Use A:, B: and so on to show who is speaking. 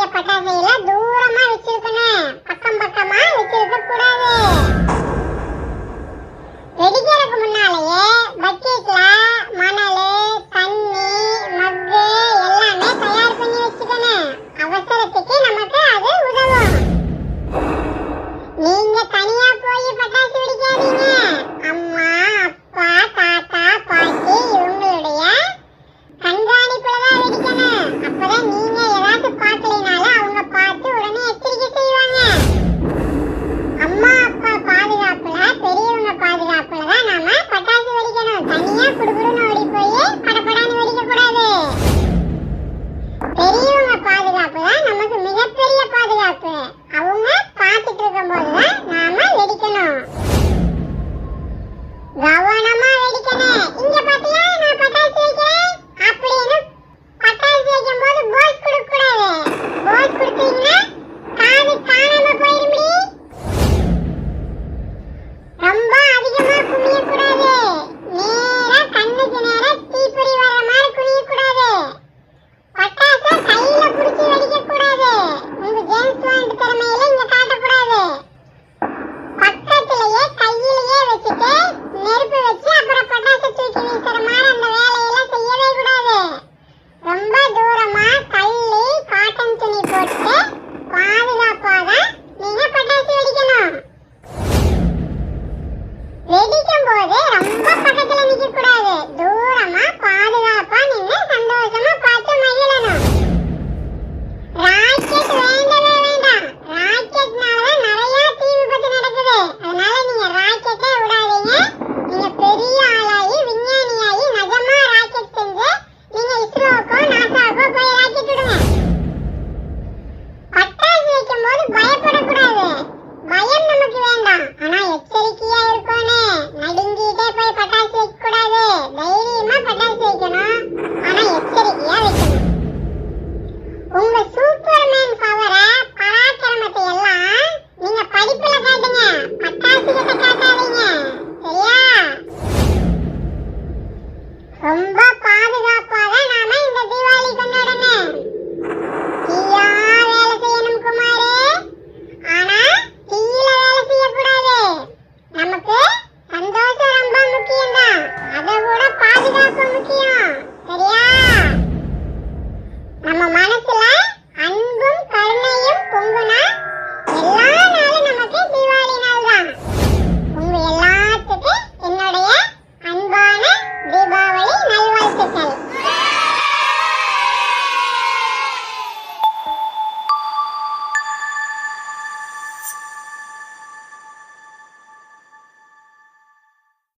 A: செய்யப்பட்டதையெல்லாம் தூரமா வச்சிருக்கணும். பக்கம் பக்கமா வச்சிருக்க கூடாது. ரொம்ப பாதுகாப்பாக நாம இந்த தீபாவளி கொண்டாடணும். தீயா வேலை செய்யணும் குமாரு. ஆனா தீயில வேலை செய்யக்கூடாது. நமக்கு சந்தோஷம் ரொம்ப முக்கியம் அதை விட பாதுகாப்பு முக்கியம்.